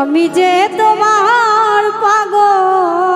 আমি যে তোমার পাগল।